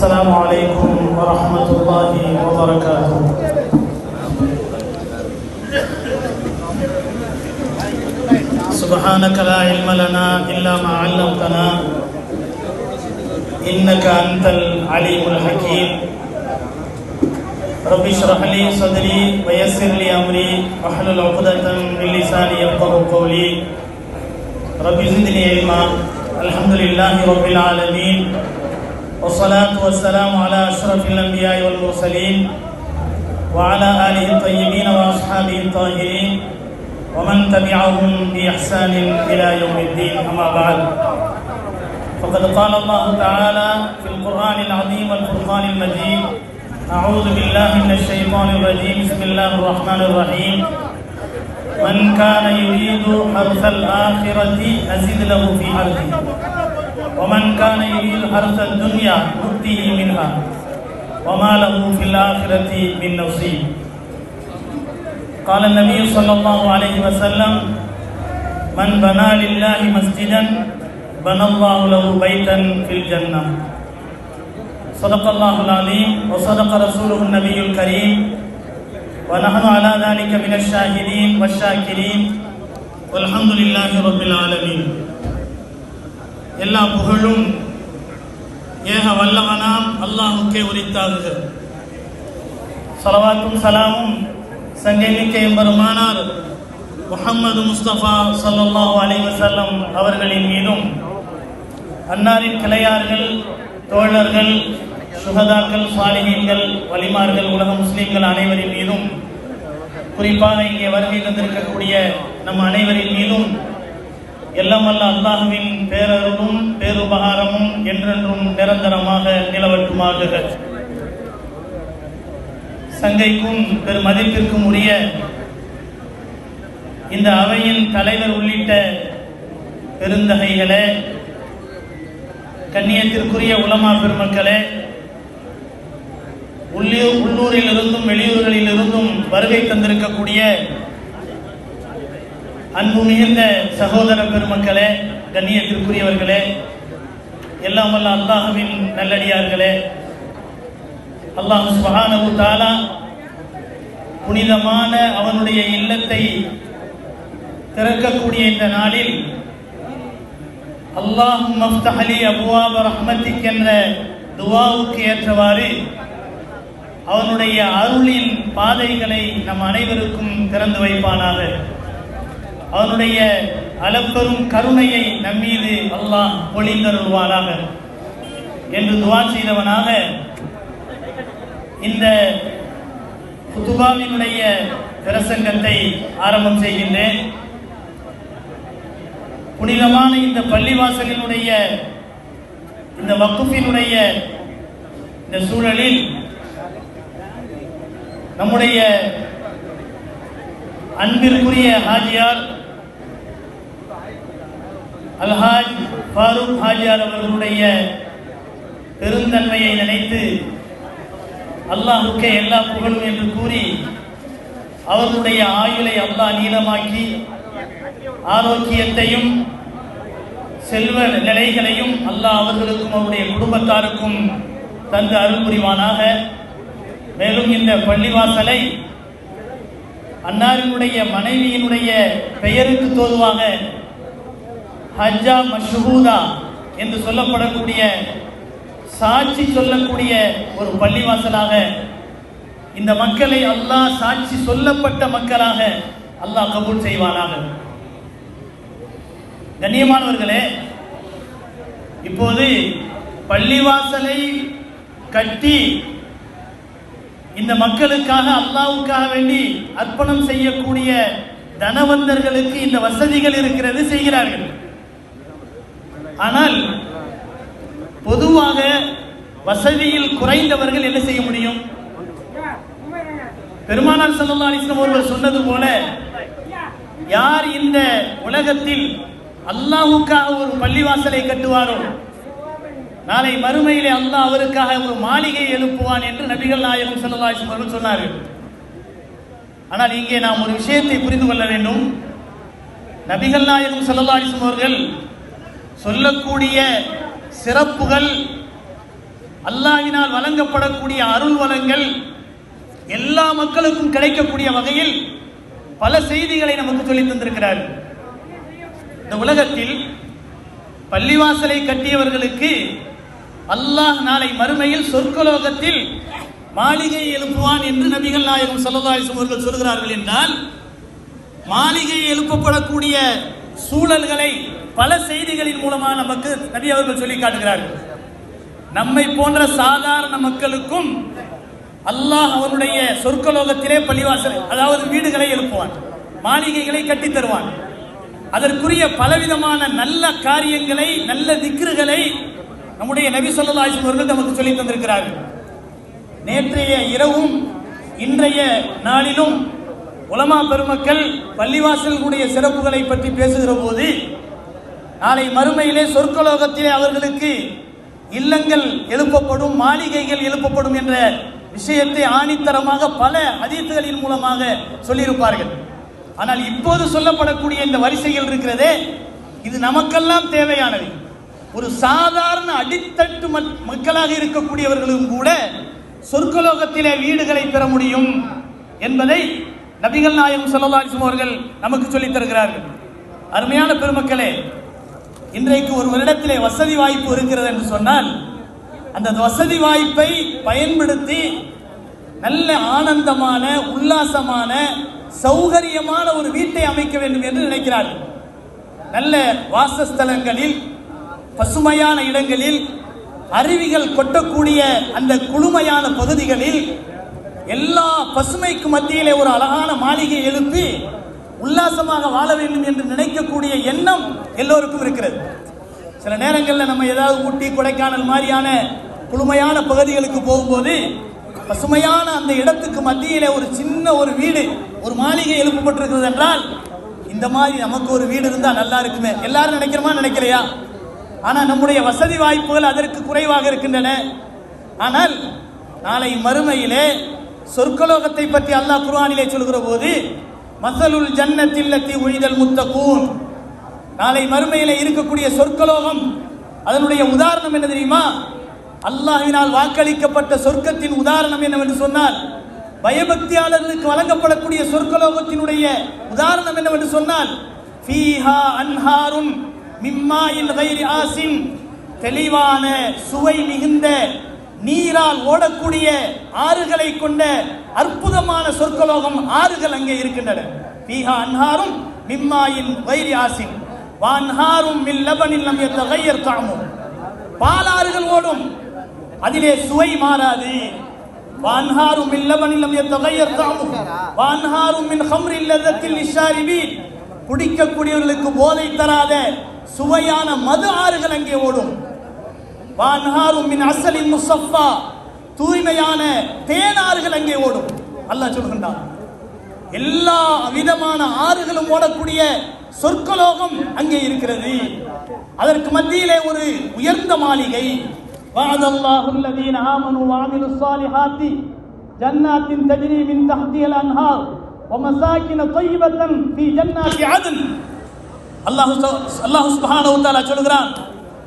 السلام عليكم ورحمة الله وبركاته. سبحانك لا علم لنا إلا ما علمتنا إنك أنت العليم الحكيم. رب اشرح لي صدري ويسر لي أمري واحلل عقدة من لساني يفقه قولي. رب زدني علما الحمد لله رب العالمين. والصلاة والسلام على أشرف الأنبياء والمرسلين وعلى آله الطيبين وأصحابه الطاهرين ومن تبعهم بإحسان إلى يوم الدين. أما بعد فقد قال الله تعالى في القرآن العظيم والفرقان المجيد أعوذ بالله من الشيطان الرجيم بسم الله الرحمن الرحيم. من كان يريد حرث الآخرة نزد له في حرثه ومن كان يريد حرث الدنيا نؤتيه منها وما له في الآخرة من نصيب. قال النبي صلى الله عليه وسلم من بنى لله مسجدا بنى الله له بيتا في الجنة. صدق الله العظيم وصدق رسوله النبي الكريم. ونحن على ذلك من الشاهدين والشاكرين. والحمد لله رب العالمين. எல்லா புகழும் ஏக வல்லவனாம் அல்லாஹுக்கே உரித்தார்கள் சலவாத்தும் சலாமும் சங்கமிக்க எம்பெருமானார் முகமது முஸ்தபா ஸல்லல்லாஹு அலைஹி அவர்களின் மீதும் அன்னாரின் கிளையார்கள் தோழர்கள் சுகதாக்கள் சாலிகீன்கள் வலிமார்கள் உலக முஸ்லீம்கள் அனைவரின் மீதும் குறிப்பாக இங்கே வருகை தந்திருக்கக்கூடிய நம் அனைவரின் மீதும் எல்லாம் வல்ல அல்லாஹுவின் பேரருளும் பேருபகாரமும் என்றென்றும் நிரந்தரமாக நிலவட்டுமாக. சங்கைக்கும் பெரும் மதிப்பிற்கும் உரிய இந்த அவையின் தலைவர் உள்ளிட்ட பெருந்தகைகளே கண்ணியத்திற்குரிய உலமா பெருமக்களே உள்ளூர் உள்ளூரில் இருந்தும் வெளியூர்களில் இருந்தும் வருகை தந்திருக்கக்கூடிய அன்பு மிகுந்த சகோதர பெருமக்களே கண்ணியத்திற்குரியவர்களே எல்லாம் வல்ல அல்லாஹுவின் நல்லடியார்களே அல்லாஹ் சுபஹானஹு தாலா புனிதமான அவனுடைய இல்லத்தை திறக்கக்கூடிய இந்த நாளில் அல்லாஹும் மஃப்தஹலி அபுவாப ரஹ்மத்திக் என்ற துவாவுக்கு ஏற்றவாறு அவனுடைய அருளின் பாதைகளை நம் அனைவருக்கும் திறந்து வைப்பானாக. அவனுடைய அளப்பெரும் கருணையை நம்மீது அல்லாஹ் பொழிந்தருள்வானாக. என்று துவா செய்தவனாக இந்த புதுபாவினுடைய பிரசங்கத்தை ஆரம்பம் செய்கின்றேன். புனிதமான இந்த பள்ளிவாசலினுடைய இந்த வக்குஃபினுடைய இந்த சூழலில் நம்முடைய அன்பிற்குரிய ஹாஜியார் அல்ஹாஜ் ஃபாரூக் ஹாஜியார் அவர்களுடைய பெருந்தன்மையை நினைத்து அல்லாஹுக்கே எல்லா புகழும் என்று கூறி அவர்களுடைய ஆயுளை அல்லாஹ் நீளமாக்கி ஆரோக்கியத்தையும் செல்வ நிலைகளையும் அல்லாஹ் அவர்களுக்கும் அவருடைய குடும்பத்தாருக்கும் தந்து அருள் புரிவானாக. மேலும் இந்த பள்ளிவாசலை அன்னாரினுடைய மனைவியினுடைய பெயருக்கு தோதுவாக ஹஜ்ஜா மஷ்ஹூதா என்று சொல்லப்படக்கூடிய சாட்சி சொல்லக்கூடிய ஒரு பள்ளிவாசலாக இந்த மக்களை அல்லாஹ் சாட்சி சொல்லப்பட்ட மக்களாக அல்லாஹ் கபூல் செய்வானாக. கண்ணியமானவர்களே இப்போது பள்ளிவாசலை கட்டி இந்த மக்களுக்காக அல்லாவுக்காக வேண்டி அர்ப்பணம் செய்யக்கூடிய தனவந்தர்களுக்கு இந்த வசதிகள் இருக்கிறது செய்கிறார்கள். ஆனால் பொதுவாக வசதியில் குறைந்தவர்கள் என்ன செய்ய முடியும்? பெருமானார் சல்லா அலிஸ்லாம் ஒருவர் சொன்னது போல யார் இந்த உலகத்தில் அல்லாஹுக்காக ஒரு பள்ளிவாசலை கட்டுவாரோ நாளை மறுமையிலே அல்லாஹ் அவருக்காக ஒரு மாளிகை எழுப்புவான் என்று நபிகள் நாயகம் சல்லா அலிஸ்லாம் அவர்கள் சொன்னார்கள். ஆனால் இங்கே நாம் ஒரு விஷயத்தை புரிந்து கொள்ள வேண்டும். நபிகள் நாயகம் சல்லா அலிஸ்லாம் அவர்கள் சொல்லக்கூடிய சிறப்புகள் அல்லாவினால் வழங்கப்படக்கூடிய அருள் வளங்கள் எல்லா மக்களுக்கும் கிடைக்கக்கூடிய வகையில் பல செய்திகளை நமக்கு சொல்லி தந்திருக்கிறார் இந்த உலகத்தில் பள்ளிவாசலை கட்டியவர்களுக்கு அல்லாஹ் நாளை மறுமையில் சொர்க்கலோகத்தில் மாளிகை எழுப்புவான் என்று நபிகள் நாயகம் ஸல்லல்லாஹு அவர்கள் சொல்கிறார்கள் என்றால் மாளிகை எழுப்பப்படக்கூடிய சூழல்களை பல செய்திகளின் மூலமாக நமக்கு நபி அவர்கள் சொல்லி காட்டுகிறார்கள். நம்மை போன்ற சாதாரண மக்களுக்கும் அல்லாஹ் அவனுடைய சொர்க்கலோகத்திலே பள்ளிவாசல் அதாவது வீடுகளை எழுப்புவான் மாளிகைகளை கட்டித் தருவான். அதற்குரிய பலவிதமான நல்ல காரியங்களை நல்ல திக்ருகளை நம்முடைய நபி ஸல்லல்லாஹு அவர்கள் நமக்கு சொல்லி தந்திருக்கிறார்கள். நேற்றைய இரவும் இன்றைய நாளிலும் உலமா பெருமக்கள் பள்ளிவாசல்களுடைய சிறப்புகளை பற்றி பேசுகிற போது நாளை மறுமையிலே சொர்க்கலோகத்திலே அவர்களுக்கு இல்லங்கள் எழுப்பப்படும் மாளிகைகள் எழுப்பப்படும் என்ற விஷயத்தை ஆணித்தரமாக பல அதித்துகளின் மூலமாக சொல்லியிருப்பார்கள். ஆனால் இப்போது சொல்லப்படக்கூடிய இந்த வரிசைகள் இருக்கிறதே இது நமக்கெல்லாம் தேவையானது. ஒரு சாதாரண அடித்தட்டு மக்- மக்களாக இருக்கக்கூடியவர்களும் கூட சொர்க்கலோகத்திலே வீடுகளை பெற முடியும் என்பதை நபிகள் நாயகம் ஸல்லல்லாஹு அவர்கள் நமக்கு சொல்லித் தருகிறார்கள். அருமையான பெருமக்களே இன்றைக்கு ஒரு வருடத்திலே வசதி வாய்ப்பு இருக்கிறது என்று சொன்னால் அந்த வசதி வாய்ப்பை பயன்படுத்தி நல்ல ஆனந்தமான உல்லாசமான சௌகரியமான ஒரு வீட்டை அமைக்க வேண்டும் என்று நினைக்கிறார்கள். நல்ல வாசஸ்தலங்களில் பசுமையான இடங்களில் அருவிகள் கொட்டக்கூடிய அந்த குளுமையான பகுதிகளில் எல்லா பசுமைக்கு மத்தியிலே ஒரு அழகான மாளிகை எழுப்பி உல்லாசமாக வாழ வேண்டும் என்று நினைக்கக்கூடிய எண்ணம் எல்லோருக்கும் இருக்கிறது. சில நேரங்களில் நம்ம ஏதாவது ஊட்டி கொடைக்கானல் மாதிரியான குளுமையான பகுதிகளுக்கு போகும்போது பசுமையான அந்த இடத்துக்கு மத்தியிலே ஒரு சின்ன ஒரு வீடு ஒரு மாளிகை எழுப்பப்பட்டிருக்கிறது என்றால் இந்த மாதிரி நமக்கு ஒரு வீடு இருந்தால் நல்லா இருக்குமே. எல்லாரும் நினைக்கிறோமா நினைக்கிறையா ஆனால் நம்முடைய வசதி வாய்ப்புகள் அதற்கு குறைவாக இருக்கின்றன. ஆனால் நாளை மறுமையிலே சொர்க்கலோகத்தை பற்றி அல்லாஹ் குர்ஆனிலே சொல்கிற போது மசலுல் ஜன்னத்தில்லத்தி உழிதல் முத்தகூன். நாளை மறுமையில் இருக்கக்கூடிய சொர்க்கலோகம் அதனுடைய உதாரணம் என்ன தெரியுமா? அல்லாஹினால் வாக்களிக்கப்பட்ட சொர்க்கத்தின் உதாரணம் என்னவென்று சொன்னால் பயபக்தியாளர்களுக்கு வழங்கப்படக்கூடிய சொர்க்கலோகத்தினுடைய உதாரணம் என்னவென்று சொன்னால் ஃபீஹா அன்ஹாரும் மிம்மாயின் கைரி ஆசின் தெளிவான சுவை மிகுந்த நீரால் ஓடக்கூடிய ஆறுகளை கொண்ட அற்புதமான சொர்க்கலோகம் ஆறுகள் அங்கே இருக்கின்றன. பீஹா அன்ஹாரும் மிம்மாயின் கைரி ஆசின். வான்ஹாரும் மின் லபனில் லம் தாமும் பாலாறுகள் ஓடும். அதிலே சுவை மாறாது. வான்ஹாரும் மின் லபனில் லம் தாமும் வான்ஹாரும் மின் ஹம்ரில் லதத்தில் லிஷாரிபீன். குடிக்கக்கூடியவர்களுக்கு போதை தராத சுவையான மது ஆறுகள் அங்கே ஓடும். வான்ஹாரும் மின் அசலின் முசஃபா தூய்மையான தேனாறுகள் அங்கே ஓடும் அல்லாஹ் சொல்கின்றான் எல்லா விதமான ஆறுகளும் ஓடக்கூடிய சொர்க்கலோகம் அங்கே இருக்கிறது அதற்கு மத்தியிலே ஒரு உயர்ந்த மாளிகை وعد الله الذين آمنوا وعملوا الصالحات جنات تجري من تحتها الأنهار ومساكن طيبة في جنات عدن அல்லாஹ் அல்லாஹ் சுப்ஹானஹு வ தஆலா சொல்கிறான்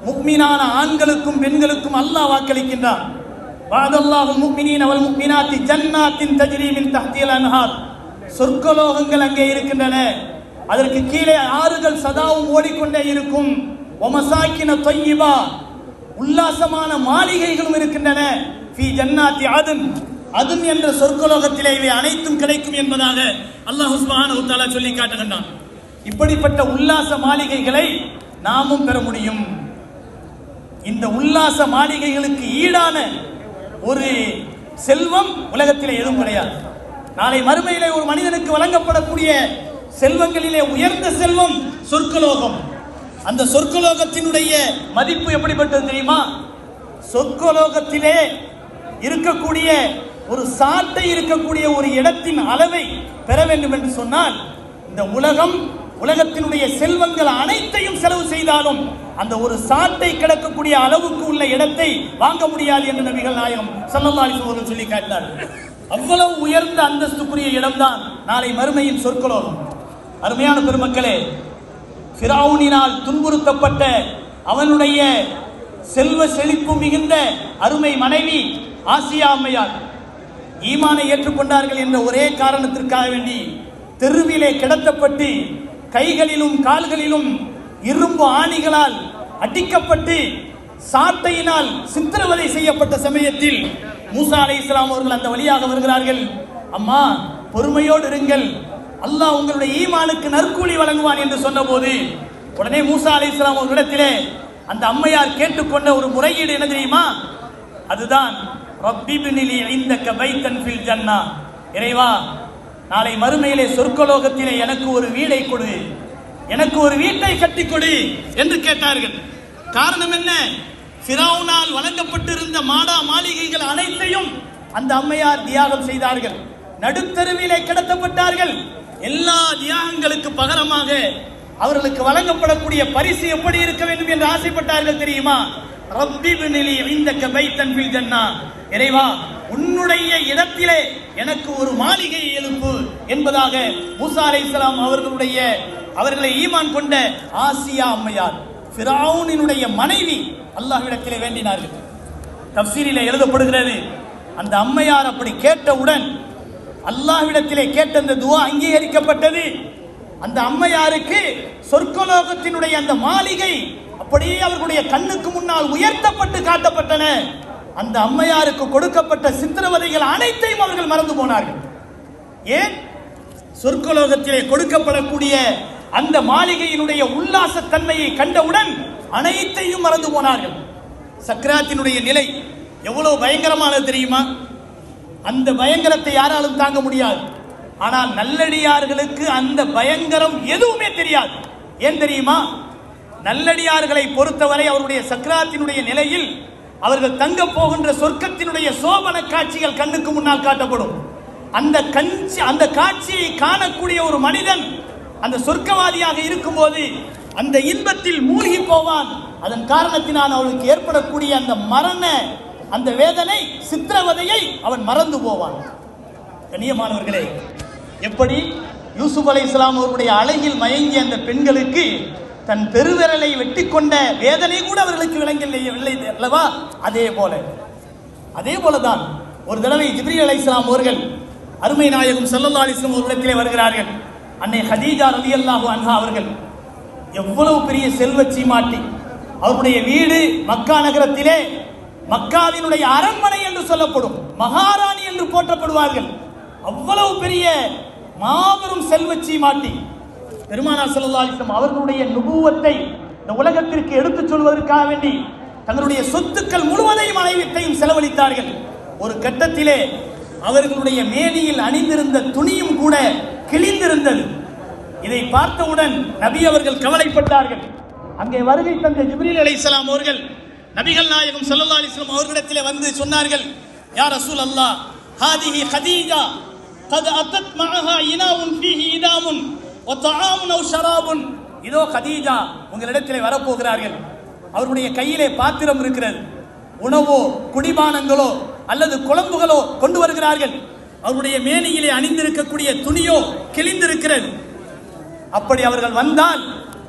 முக்மீனான ஆண்களுக்கும் பெண்களுக்கும் அல்லாஹ் வாக்களிக்கின்றான். வாதல்லாஹு முக்மினீன் அவள் முக்மினாத்தி ஜன்னாத்தின் தஜ்ரி தஹ்தியல் அன்ஹார். சொர்க்கலோகங்கள் அங்கே இருக்கின்றன. அதற்கு கீழே ஆறுகள் சதாவும் ஓடிக்கொண்டே இருக்கும். ஒமசாக்கின தொய்யிபா உல்லாசமான மாளிகைகளும் இருக்கின்றன. ஃபி ஜன்னாத்தி அதுன் அதுன் என்ற சொர்க்கலோகத்திலே இவை அனைத்தும் கிடைக்கும் என்பதாக அல்லாஹ் உஸ்மான் உத்தாலா சொல்லி காட்டுகின்றான். இப்படிப்பட்ட உல்லாச மாளிகைகளை நாமும் பெற முடியும். இந்த உல்லாச மாளிகைகளுக்கு ஈடான ஒரு செல்வம் உலகத்திலே எதுவும் கிடையாது. நாளை மறுமையிலே ஒரு மனிதனுக்கு வழங்கப்படக்கூடிய செல்வங்களிலே உயர்ந்த செல்வம் சொர்க்கலோகம். அந்த சொர்க்கலோகத்தினுடைய மதிப்பு எப்படிப்பட்டது தெரியுமா? சொர்க்கலோகத்திலே இருக்கக்கூடிய ஒரு சாட்டை இருக்கக்கூடிய ஒரு இடத்தின் அளவை பெற வேண்டும் என்று சொன்னால் இந்த உலகம் உலகத்தினுடைய செல்வங்கள் அனைத்தையும் செலவு செய்தாலும் அந்த ஒரு சாட்டை கிடக்கக்கூடிய அளவுக்கு உள்ள இடத்தை வாங்க முடியாது என்று நபிகள் நாயகம் ஸல்லல்லாஹு அலைஹி சொல்லி காட்டினார். அவ்வளவு உயர்ந்த அந்தஸ்துக்குரிய இடம்தான் நாளை மறுமையின் சொற்களோரும் அருமையான பெருமக்களே சிராவுனினால் துன்புறுத்தப்பட்ட அவனுடைய செல்வ செழிப்பு மிகுந்த அருமை மனைவி ஆசியா அம்மையார் ஈமானை ஏற்றுக்கொண்டார்கள் என்ற ஒரே காரணத்திற்காக வேண்டி தெருவிலே கிடத்தப்பட்டு கைகளிலும் கால்களிலும் இரும்பு ஆணிகளால் அடிக்கப்பட்டு சாட்டையினால் சித்திரவதை செய்யப்பட்ட சமயத்தில் மூசா அலை இஸ்லாம் அவர்கள் அந்த வழியாக வருகிறார்கள். அம்மா பொறுமையோடு இருங்கள். அல்லாஹ் உங்களுடைய ஈமானுக்கு நற்கூலி வழங்குவான் என்று சொன்னபோது உடனே மூசா அலை இஸ்லாம் அவர்களிடத்திலே அந்த அம்மையார் கேட்டுக்கொண்ட ஒரு முறையீடு என்ன தெரியுமா? அதுதான் ரப்பி பினிலி ஐந்தக்க பைத்தன் ஃபில் ஜன்னா. இறைவா நாளை மறுமையிலே சொர்க்கலோகத்திலே எனக்கு ஒரு வீடை கொடு. எனக்கு ஒரு வீட்டை கட்டி கொடு என்று கேட்டார்கள். காரணம் என்ன? ஃபிரௌனால் வழங்கப்பட்டிருந்த மாடா மாளிகைகள் அனைத்தையும் அந்த அம்மையார் தியாகம் செய்தார்கள். நடுத்தருவிலே கடத்தப்பட்டார்கள். எல்லா தியாகங்களுக்கு பகரமாக அவர்களுக்கு வழங்கப்படக்கூடிய பரிசு எப்படி இருக்க வேண்டும் என்று ஆசைப்பட்டார்கள் தெரியுமா? ரப்பி பினிலி ஐந்தக்க கபை ஃபில் ஜன்னா. இறைவா உன்னுடைய இடத்திலே எனக்கு ஒரு மாளிகை எழுப்பு என்பதாக மூசா அலைஹிஸ்ஸலாம் அவர்களுடைய அவர்களை ஈமான் கொண்ட ஆசியா அம்மையார் ஃபிராவுனினுடைய மனைவி அல்லாஹ்விடத்திலே வேண்டினார்கள். தப்சீரிலே எழுதப்படுகிறது அந்த அம்மையார் அப்படி கேட்டவுடன் அல்லாஹ்விடத்திலே கேட்ட அந்த துவா அங்கீகரிக்கப்பட்டது. அந்த அம்மையாருக்கு சொர்க்கலோகத்தினுடைய அந்த மாளிகை அப்படியே அவர்களுடைய கண்ணுக்கு முன்னால் உயர்த்தப்பட்டு காட்டப்பட்டன. அந்த அம்மையாருக்கு கொடுக்கப்பட்ட சித்திரவதைகள் அனைத்தையும் அவர்கள் மறந்து போனார்கள். ஏன்? சொர்க்கலோகத்திலே கொடுக்கப்படக்கூடிய அந்த மாளிகையினுடைய உல்லாச தன்மையை கண்டவுடன் அனைத்தையும் மறந்து போனார்கள். சக்கராத்தினுடைய நிலை எவ்வளவு பயங்கரமானது தெரியுமா? அந்த பயங்கரத்தை யாராலும் தாங்க முடியாது. ஆனால் நல்லடியார்களுக்கு அந்த பயங்கரம் எதுவுமே தெரியாது. ஏன் தெரியுமா? நல்லடியார்களை பொறுத்தவரை அவருடைய சக்கராத்தினுடைய நிலையில் அவர்கள் தங்க போகின்ற சொர்க்கத்தினுடைய சோபன காட்சிகள் கண்ணுக்கு முன்னால் காட்டப்படும். அந்த கஞ்சி அந்த காட்சியை காணக்கூடிய ஒரு மனிதன் அந்த சொர்க்கவாதியாக இருக்கும்போது அந்த இன்பத்தில் மூழ்கி போவான். அதன் காரணத்தினால் அவளுக்கு ஏற்படக்கூடிய அந்த மரண அந்த வேதனை சித்திரவதையை அவன் மறந்து போவான். கண்ணியமானவர்களே எப்படி யூசுப் அலை இஸ்லாம் அவருடைய அழகில் மயங்கிய அந்த பெண்களுக்கு தன் பெருவிரலை வெட்டி கொண்ட வேதனை கூட அவர்களுக்கு விளங்கவில்லை அல்லவா? அதே போல. அதே போலதான் ஒரு தடவை ஜிப்ரி அலை இஸ்லாம் அவர்கள் அருமை நாயகம் சல்லல்லா அலிஸ்லாம் ஒரு இடத்திலே வருகிறார்கள். அன்னை ஹதீஜா ரலியல்லாஹு அன்ஹா அவர்கள் எவ்வளவு பெரிய செல்வ சீமாட்டி. அவருடைய வீடு மக்கா நகரத்திலே மக்காவினுடைய அரண்மனை என்று சொல்லப்படும் மகாராணி என்று போற்றப்படுவார்கள். அவ்வளவு பெரிய மாபெரும் செல்வ சீமாட்டி. பெருமானார் செல்லாலிசம் அவர்களுடைய நுபுவத்தை இந்த உலகத்திற்கு எடுத்துச் சொல்வதற்காக வேண்டி தங்களுடைய சொத்துக்கள் முழுவதையும் அனைத்தையும் செலவழித்தார்கள். ஒரு கட்டத்திலே அவர்களுடைய மேனியில் அணிந்திருந்த துணியும் கூட கிழிந்திருந்தது. இதை பார்த்தவுடன் நபி அவர்கள் கவலைப்பட்டார்கள். அங்கே வருகை தந்த ஜிப்ரீல் அலி இஸ்லாம் அவர்கள் நபிகள் நாயகம் சல்லா அலிஸ்லாம் அவர்களிடத்தில் வந்து சொன்னார்கள் யார் அசூல் அல்லா ஹாதிஹி ஹதீஜா தது அத்தத் மகா இனாவுன் ஃபீஹி இதாமுன் ஒத்தாமுன் அவு ஷராபுன் இதோ கதீஜா உங்களிடத்திலே வரப்போகிறார்கள். அவருடைய கையிலே பாத்திரம் இருக்கிறது உணவோ குடிபானங்களோ அல்லது குழம்புகளோ கொண்டு வருகிறார்கள். அவருடைய மேனியிலே அணிந்திருக்கக்கூடிய துணியோ கிழிந்திருக்கிறது. அப்படி அவர்கள் வந்தால்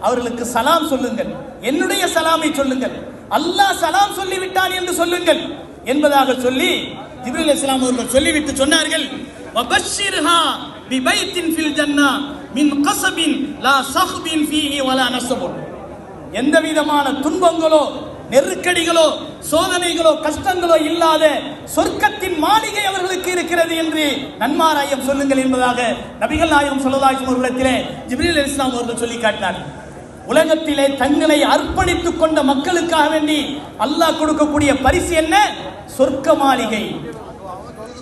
அவர்களுக்கு சலாம் சொல்லுங்கள். என்னுடைய சலாமை சொல்லுங்கள். அல்லாஹ் சலாம் சொல்லிவிட்டான் என்று சொல்லுங்கள். என்பதாக சொல்லி ஜிப்ரீல் இஸ்லாம் அவர்கள் சொல்லிவிட்டு சொன்னார்கள். வபஷ்ஷிர்ஹா பிபைத்தின் ஃபில் ஜன்னா மின் கஸபின் லா சஹ்பின் ஃபீஹி வலா நஸபுன் எந்த விதமான துன்பங்களோ நெருக்கடிகளோ சோதனைகளோ கஷ்டங்களோ இல்லாத சொர்க்கத்தின் மாளிகை அவர்களுக்கு இருக்கிறது என்று நன்மாராயம் சொல்லுங்கள் என்பதாக நபிகள் நாயகம் சொல்லதாயும் அவர்களிடத்திலே ஜிப்ரீல் இஸ்லாம் அவர்கள் சொல்லி காட்டினார் உலகத்திலே தங்களை அர்ப்பணித்துக் கொண்ட மக்களுக்காக வேண்டி அல்லாஹ் கொடுக்கக்கூடிய பரிசு என்ன? சொர்க்க மாளிகை.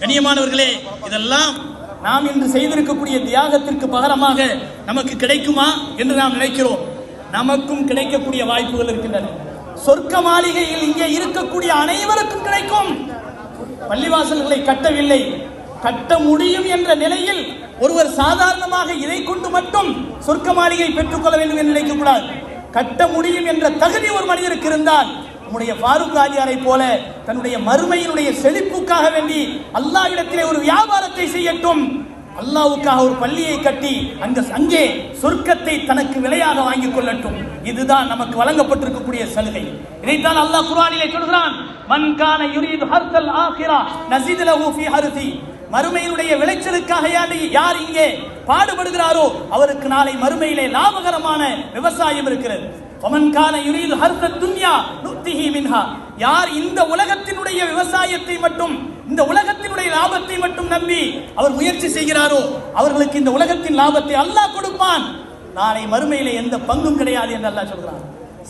கண்ணியமானவர்களே இதெல்லாம் நாம் இன்று செய்திருக்கக்கூடிய தியாகத்திற்கு பகரமாக நமக்கு கிடைக்குமா என்று நாம் நினைக்கிறோம். நமக்கும் கிடைக்கக்கூடிய வாய்ப்புகள் இருக்கின்றன. சொர்க்க மாளிகையில் இங்கே இருக்கக்கூடிய அனைவருக்கும் கிடைக்கும். பள்ளிவாசல்களை கட்டவில்லை. கட்ட முடியும் என்ற நிலையில் ஒருவர் சாதாரணமாக இதை கொண்டு மட்டும் சொர்க்க மாளிகை பெற்றுக்கொள்ள வேண்டும் என்று நினைக்கக்கூடாது. கட்ட முடியும் என்ற தகுதி ஒரு மனிதருக்கு இருந்தால் நம்முடைய ஃபாரூக் ராஜியாரை போல தன்னுடைய மறுமையினுடைய செழிப்புக்காக வேண்டி அல்லாஹ்விடத்திலே ஒரு வியாபாரத்தை செய்யட்டும். அல்லாவுக்காக ஒரு பள்ளியை கட்டி அங்க அங்கே சொர்க்கத்தை தனக்கு விலையாக வாங்கிக் கொள்ளட்டும். இதுதான் நமக்கு வழங்கப்பட்டிருக்கக்கூடிய சலுகை. இதைத்தான் அல்லாஹ் குரானிலே சொல்கிறான் மன் கான யுரீது ஹர்தல் ஆகிரா நஸித் லஹு ஃபீ ஹர்தி மறுமையினுடைய விளைச்சலுக்காக யார் இங்கே பாடுபடுகிறாரோ அவருக்கு நாளை மறுமையிலே லாபகரமான விவசாயம் இருக்கிறது. ஒமன் யுரீது ஹர்த துன்யா நுத்திஹி மின்ஹா யார் இந்த உலகத்தினுடைய விவசாயத்தை மட்டும் இந்த உலகத்தினுடைய லாபத்தை மட்டும் நம்பி அவர் முயற்சி செய்கிறாரோ அவர்களுக்கு இந்த உலகத்தின் லாபத்தை அல்லாஹ் கொடுப்பான். நாளை மறுமையிலே எந்த பங்கும் கிடையாது என்று அல்லாஹ் சொல்கிறான்.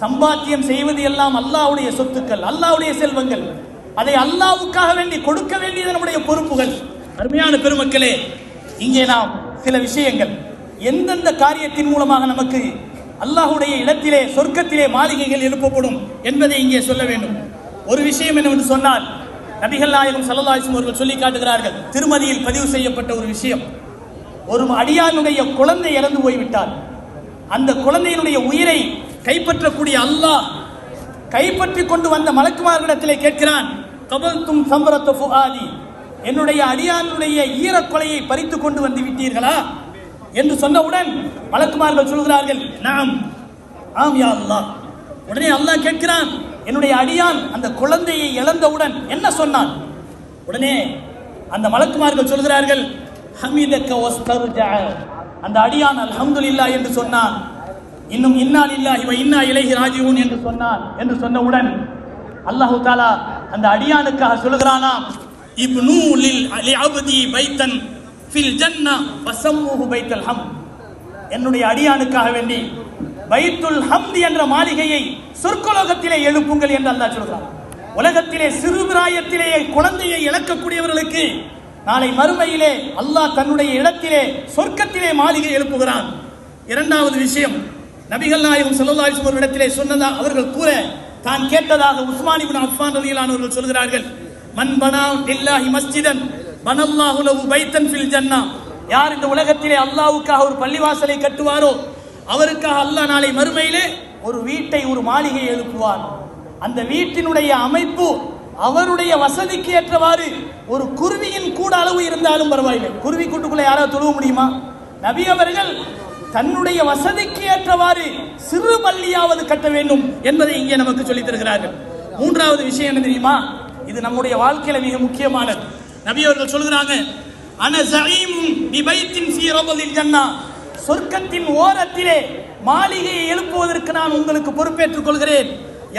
சம்பாத்தியம் செய்வது எல்லாம் அல்லாஹ்வுடைய சொத்துக்கள் அல்லாஹ்வுடைய செல்வங்கள். அதை அல்லாவுக்காக வேண்டி கொடுக்க வேண்டியது நம்முடைய பொறுப்புகள். அருமையான பெருமக்களே இங்கே நாம் சில விஷயங்கள். எந்தெந்த காரியத்தின் மூலமாக நமக்கு அல்லாஹுடைய இடத்திலே சொர்க்கத்திலே மாளிகைகள் எழுப்பப்படும் என்பதை இங்கே சொல்ல வேண்டும். ஒரு விஷயம் என்னவென்று சொன்னால் நபிகள் நாயகம் சல்லல்லாஹு அவர்கள் சொல்லி காட்டுகிறார்கள் திருமதியில் பதிவு செய்யப்பட்ட ஒரு விஷயம். ஒரு அடியானுடைய குழந்தை இறந்து போய்விட்டார் அந்த குழந்தையினுடைய உயிரை கைப்பற்றக்கூடிய அல்லாஹ் கைப்பற்றி கொண்டு வந்த மலக்குமார்களிடத்திலே கேட்கிறான் கபல்தும் சம்பரத்த என்னுடைய அடியானுடைய ஈரக்கொலையை பறித்து கொண்டு வந்து விட்டீர்களா? என்று சொன்னவுடன் மலக்குமார்கள் சொல்கிறார்கள் நாம் ஆம் யா அல்லாஹ். உடனே அல்லாஹ் கேட்கிறான் என்னுடைய அடியான் அந்த குழந்தையை இழந்தவுடன் என்ன சொன்னான்? உடனே அந்த மலக்குமார்கள் சொல்கிறார்கள் ஹமீதக்க வஸ்தர்ஜா. அந்த அடியான் அல்ஹம்துலில்லாஹ் என்று சொன்னான் இன்னும் இன்னா இல்லா இவன் இன்னா இலகி ராஜீவன் என்று சொன்னான் என்று சொன்னவுடன் அல்லாஹு தாலா அந்த அடியானுக்காக சொல்கிறானாம் இப்னு லில் அலி அபதி பைத்தன் ஃபில் ஜன்னா வசம்முஹு பைத்தல் ஹம். என்னுடைய அடியானுக்காக வேண்டி பைத்துல் ஹம்தி என்ற மாளிகையை சொர்க்கலோகத்திலே எழுப்புங்கள் என்று அல்லாஹ் சொல்கிறான். உலகத்திலே சிறுபிராயத்திலேயே குழந்தையை இழக்கக்கூடியவர்களுக்கு நாளை மறுமையிலே அல்லாஹ் தன்னுடைய இடத்திலே சொர்க்கத்திலே மாளிகை எழுப்புகிறான். இரண்டாவது விஷயம் நபிகள் நாயகம் ஸல்லல்லாஹு அலைஹி இடத்திலே சொன்னதா அவர்கள் கூற தான் கேட்டதாக உஸ்மானிபின் அஃபான் ரலியல்லாஹு சொல்கிறார்கள் மன்பனா இல்லாஹி மஸ்ஜிதன் பனல்லாஹு பைத்தன் ஃபில் ஜன்னா. யார் இந்த உலகத்திலே அல்லாவுக்காக ஒரு பள்ளிவாசலை கட்டுவாரோ அவருக்காக அல்லாஹ் நாளை மறுமையிலே ஒரு வீட்டை ஒரு மாளிகை எழுப்புவார். அந்த வீட்டினுடைய அமைப்பு அவருடைய வசதிக்கு ஏற்றவாறு ஒரு குருவியின் கூட அளவு இருந்தாலும் பரவாயில்லை. குருவி கூட்டுக்குள்ள யாராவது தொழுவ முடியுமா? நபி அவர்கள் தன்னுடைய வசதிக்கு ஏற்றவாறு சிறு பள்ளியாவது கட்ட வேண்டும் என்பதை இங்கே நமக்கு சொல்லித் தருகிறார்கள். மூன்றாவது விஷயம் என்ன தெரியுமா? இது நம்முடைய வாழ்க்கையில மிக முக்கியமானது. நபி அவர்கள் சொல்கிறாங்க அன ஸஈமும் பிபைத்தின் ஃபீ ஜன்னா. சொர்க்கத்தின் ஓரத்திலே மாளிகையை எழுப்புவதற்கு நான் உங்களுக்கு பொறுப்பேற்றுக் கொள்கிறேன்.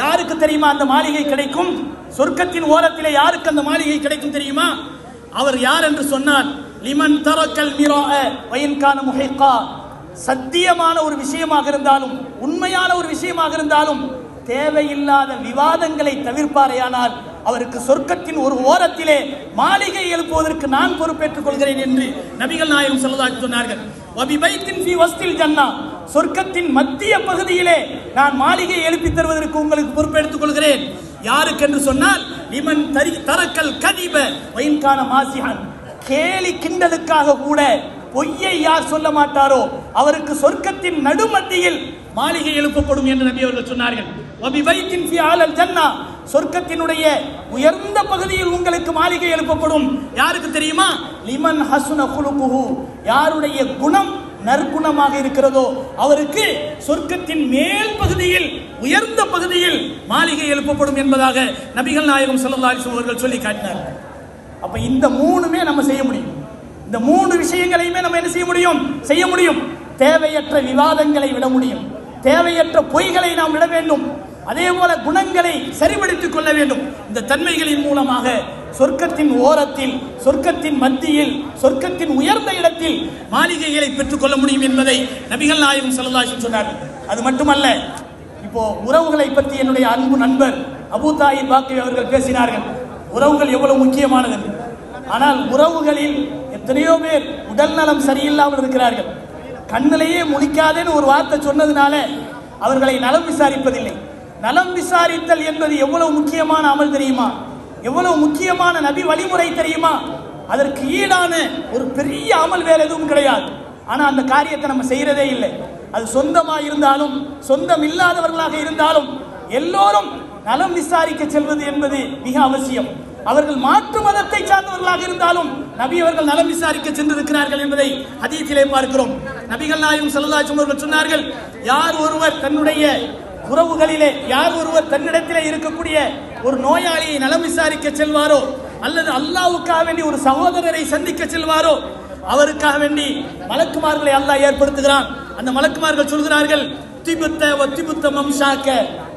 யாருக்கு தெரியுமா அந்த மாளிகை கிடைக்கும்? சொர்க்கத்தின் ஓரத்திலே யாருக்கு அந்த மாளிகை கிடைக்கும் தெரியுமா? அவர் யார் என்று சொன்னார் லிமன் தரக்கல் மிரா வயன்கான முகைக்கா சத்தியமான ஒரு விஷயமாக இருந்தாலும் உண்மையான ஒரு விஷயமாக இருந்தாலும் தேவையில்லாத விவாதங்களை தவிர்ப்பாரேயானால் அவருக்கு சொர்க்கத்தின் ஒரு ஓரத்திலே மாளிகை எழுப்புவதற்கு நான் பொறுப்பேற்றுக் கொள்கிறேன் என்று நபிகள் நாயகம் சொல்லதாக சொன்னார்கள். வபிபைத்தின் ஃபி வஸ்தில் ஜன்னா. சொர்க்கத்தின் மத்திய பகுதியிலே நான் மாளிகை எழுப்பி தருவதற்கு உங்களுக்கு பொறுப்பெடுத்துக் கொள்கிறேன். யாருக்கு என்று சொன்னால் லிமன் தரி தரக்கல் கதிப வயின்கான மாசிஹான். கேலி கிண்டலுக்காக கூட பொய்யை யார் சொல்ல மாட்டாரோ அவருக்கு சொர்க்கத்தின் நடுமத்தியில் மாளிகை எழுப்பப்படும் என்று நபி அவர்கள் சொன்னார்கள். சொர்க்கத்தினுடைய உயர்ந்த பகுதியில் உங்களுக்கு மாளிகை எழுப்பப்படும் யாருக்கு தெரியுமா? லிமன் ஹசுன குலுகுஹு யாருடைய குணம் நற்குணமாக இருக்கிறதோ அவருக்கு சொர்க்கத்தின் மேல் பகுதியில் உயர்ந்த பகுதியில் மாளிகை எழுப்பப்படும் என்பதாக நபிகள் நாயகம் ஸல்லல்லாஹு அலைஹி அவர்கள் சொல்லி காட்டினார்கள். அப்ப இந்த மூணுமே நம்ம செய்ய முடியும். இந்த மூணு விஷயங்களையுமே நம்ம என்ன செய்ய முடியும்? செய்ய முடியும். தேவையற்ற விவாதங்களை விட முடியும். தேவையற்ற பொய்களை நாம் விட வேண்டும். அதே போல குணங்களை சரிபடுத்திக் கொள்ள வேண்டும். இந்த தன்மைகளின் மூலமாக சொர்க்கத்தின் ஓரத்தில் சொர்க்கத்தின் மத்தியில் சொர்க்கத்தின் உயர்ந்த இடத்தில் மாளிகைகளை பெற்றுக்கொள்ள முடியும் என்பதை நபிகள் நாயகம் ஸல்லல்லாஹு சொன்னார்கள். அது மட்டுமல்ல இப்போ உறவுகளை பற்றி என்னுடைய அன்பு நண்பர் அபுதாயி பாக்கி அவர்கள் பேசினார்கள். உறவுகள் எவ்வளவு முக்கியமானது? ஆனால் உறவுகளில் எத்தனையோ பேர் உடல் நலம் சரியில்லாமல் இருக்கிறார்கள். கண்ணிலேயே முடிக்காதேன்னு ஒரு வார்த்தை சொன்னதுனால அவர்களை நலம் விசாரிப்பதில்லை. நலம் விசாரித்தல் என்பது எவ்வளவு முக்கியமான அமல் தெரியுமா? எவ்வளவு முக்கியமான நபி வழிமுறை தெரியுமா? அதற்கு ஈடான ஒரு பெரிய அமல் வேறு எதுவும் கிடையாது. ஆனா அந்த காரியத்தை நம்ம செய்யறதே இல்லை. அது சொந்தமா இருந்தாலும் சொந்தம் இல்லாதவர்களாக இருந்தாலும் எல்லோரும் நலம் விசாரிக்க செல்வது என்பது மிக அவசியம். அவர்கள் மாற்று மதத்தை சார்ந்தவர்களாக இருந்தாலும் நபி அவர்கள் நலம் விசாரிக்க சென்றிருக்கிறார்கள் என்பதை ஹதீஸிலே பார்க்கிறோம். நபிகள் நாயும் செல்லதாச்சும் அவர்கள் சொன்னார்கள் யார் ஒருவர் தன்னுடைய உறவுகளிலே யார் ஒருவர் தன்னிடத்திலே இருக்கக்கூடிய ஒரு நோயாளியை நலம் விசாரிக்க செல்வாரோ அல்லது அல்லாஹ்வுக்காக வேண்டி ஒரு சகோதரரை சந்திக்க செல்வாரோ அவருக்காக வேண்டி மலக்குமார்களை அல்லாஹ் ஏற்படுத்துகிறான். அந்த மலக்குமார்கள் சொல்கிறார்கள் திபுத்த ஒத்திபுத்த மம்சாக்க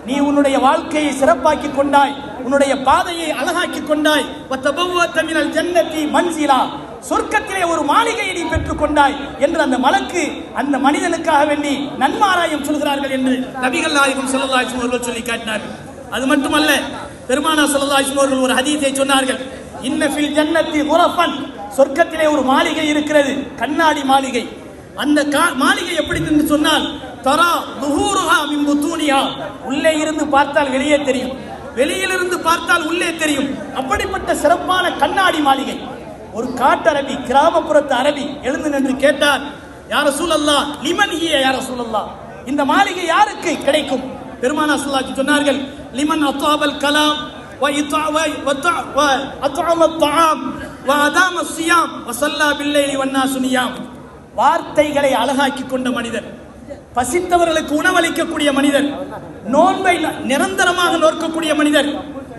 நீ உன்னுடைய வாழ்க்கையை சிறப்பாக்கி கொண்டாய் உன்னுடைய பாதையை அழகாக்கி கொண்டாய் வத்தபவ்வத்த மினல் மன்சிலா. சொர்க்கத்திலே ஒரு மாளிகையை நீ பெற்றுக் கொண்டாய் என்று அந்த மலக்கு அந்த மனிதனுக்காக வேண்டி நன்மாராயம் சொல்கிறார்கள் என்று நபிகள் நாயகம் ஸல்லல்லாஹு அவர்கள் சொல்லி காட்டினார்கள் அது மட்டுமல்ல பெருமானா ஸல்லல்லாஹு அவர்கள் ஒரு ஹதீத்தை சொன்னார்கள். இன்ன ஃபில் ஜன்னத்தி குரப்பன் சொர்க்கத்திலே ஒரு மாளிகை இருக்கிறது கண்ணாடி மாளிகை. அந்த கா- மாளிகை எப்படி என்று சொன்னால் தரா துஹூருஹா மின் புத்தூனியா உள்ளே இருந்து பார்த்தால் வெளியே தெரியும். வெளியிலிருந்து பார்த்தால் உள்ளே தெரியும். அப்படிப்பட்ட சிறப்பான கண்ணாடி மாளிகை. ஒரு காட்டரபி கிராமப்புறத்து அரபி எழுந்து நின்று கேட்டார் யார சூழல்லா லிமன் ஈய யார சூழல்லா இந்த மாளிகை யாருக்கு கிடைக்கும்? பெருமானா சொல்லாச்சு சொன்னார்கள் லிமன் அத்தாபல் கலாம் வார்த்தைகளை அழகாக்கி கொண்ட மனிதர் பசித்தவர்களுக்கு உணவளிக்கக்கூடிய மனிதர் நோன்பை நிரந்தரமாக நோக்கக்கூடிய மனிதர்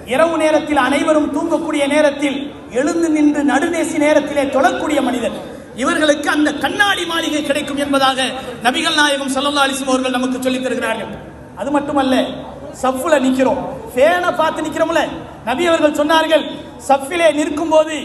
இரவு நேரத்தில் அனைவரும் தூங்கக்கூடிய நேரத்தில் எழுந்து நின்று நடுநேசி நேரத்திலே தொழக்கூடிய மனிதர் இவர்களுக்கு அந்த கண்ணாடி மாளிகை கிடைக்கும் என்பதாக நபிகள் நாயகம் சல்லா அலைஹி அவர்கள் நமக்கு சொல்லித் தருகிறார்கள். அது மட்டுமல்ல சஃப்ல நிற்கிறோம் ஃபேனை பார்த்து நிற்கிறோம்ல நபி அவர்கள் சொன்னார்கள் சஃபிலே நிற்கும் போது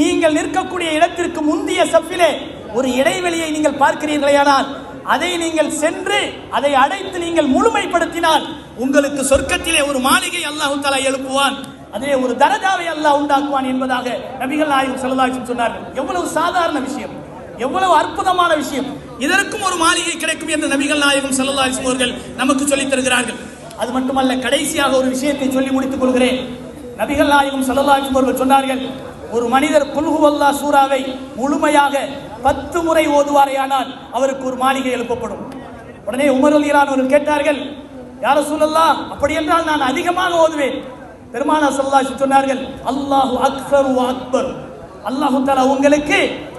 நீங்கள் நிற்கக்கூடிய இடத்திற்கு முந்திய சஃபிலே ஒரு இடைவெளியை நீங்கள் பார்க்கிறீர்களேயானால் அதை நீங்கள் சென்று அதை அடைத்து நீங்கள் முழுமைப்படுத்தினால் உங்களுக்கு சொர்க்கத்திலே ஒரு மாளிகை அல்லாஹ் தஆலா எழுப்புவான். அதே ஒரு தரஜாவை அல்லாஹ் உண்டாக்குவான் என்பதாக நபிகள் நாயகம் செல்லதாச்சும் சொன்னார்கள். எவ்வளவு சாதாரண விஷயம். எவ்வளவு அற்புதமான விஷயம். இதற்கும் ஒரு மாளிகை கிடைக்கும் என்று நபிகள் நாயகம் செல்லதாச்சும் அவர்கள் நமக்கு சொல்லித் தருகிறார்கள். அது மட்டுமல்ல கடைசியாக ஒரு விஷயத்தை சொல்லி முடித்துக் கொள்கிறேன். நபிகள் நாயகம் செல்லதாச்சும் அவர்கள் சொன்னார்கள் ஒரு மனிதர் குல்ஹுவல்லா சூறாவை முழுமையாக பத்து முறை ஓதுவாரையானால் அவருக்கு ஒரு மாளிகை எழுப்பப்படும். உடனே உமர் அலியலான் அவர்கள் கேட்டார்கள் யார சூழல்லா அப்படி என்றால் நான் அதிகமாக ஓதுவேன். பெருமானா ஸல்லல்லாஹு சொன்னார்கள் அல்லாஹு அக்பர் அக்பர். அல்லாஹு தாலா உங்களுக்கு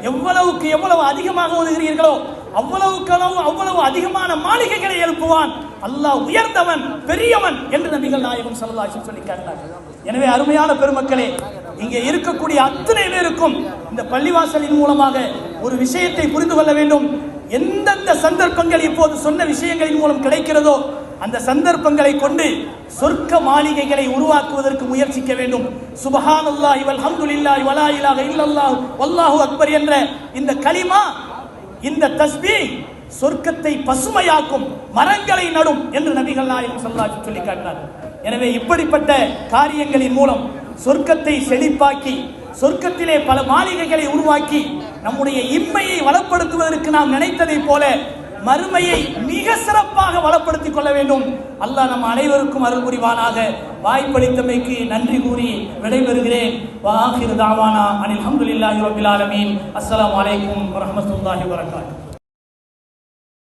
எவ்வளவுக்கு எவ்வளவு அதிகமாக ஓதுகிறீர்களோ அவ்வளவுக்கு அளவு அவ்வளவு அதிகமான மாளிகைகளை எழுப்புவான். அல்லாஹ் உயர்ந்தவன் பெரியவன் என்று நபிகள் நாயகம் ஸல்லல்லாஹு சொல்லி காட்டினார் எனவே அருமையான பெருமக்களே இங்கே இருக்கக்கூடிய அத்தனை பேருக்கும் இந்த பள்ளிவாசலின் மூலமாக ஒரு விஷயத்தை புரிந்து கொள்ள வேண்டும். எந்தெந்த சந்தர்ப்பங்கள் இப்போது சொன்ன விஷயங்களின் மூலம் கிடைக்கிறதோ அந்த சந்தர்ப்பங்களை கொண்டு சொர்க்க மாளிகைகளை உருவாக்குவதற்கு முயற்சிக்க வேண்டும். சுபஹானல்லாஹி வல்ஹம்துலில்லாஹி வலா இலாஹ இல்லல்லாஹு வல்லாஹு அக்பர் என்ற இந்த கலிமா இந்த தஸ்பீ சொர்க்கத்தை பசுமையாக்கும் மரங்களை நடும் என்று நபிகள் நாயகம் ஸல்லல்லாஹு சொல்லி காட்டினார் எனவே இப்படிப்பட்ட காரியங்களின் மூலம் சொர்க்கத்தை செழிப்பாக்கி சொர்க்கத்திலே பல மாளிகைகளை உருவாக்கி நம்முடைய இம்மையை வளப்படுத்துவதற்கு நாம் நினைத்ததைப் போல மறுமையை மிக சிறப்பாக வளப்படுத்திக் கொள்ள வேண்டும். அல்லாஹ் நம் அனைவருக்கும் அருள் புரிவானாக. வாய்ப்பளித்தமைக்கு நன்றி கூறி விடைபெறுகிறேன். வாஹிர் தாவானா அனில் அல்ஹம்துலில்லாஹி ரபில் ஆலமீன். அஸ்ஸலாமு அலைக்கும்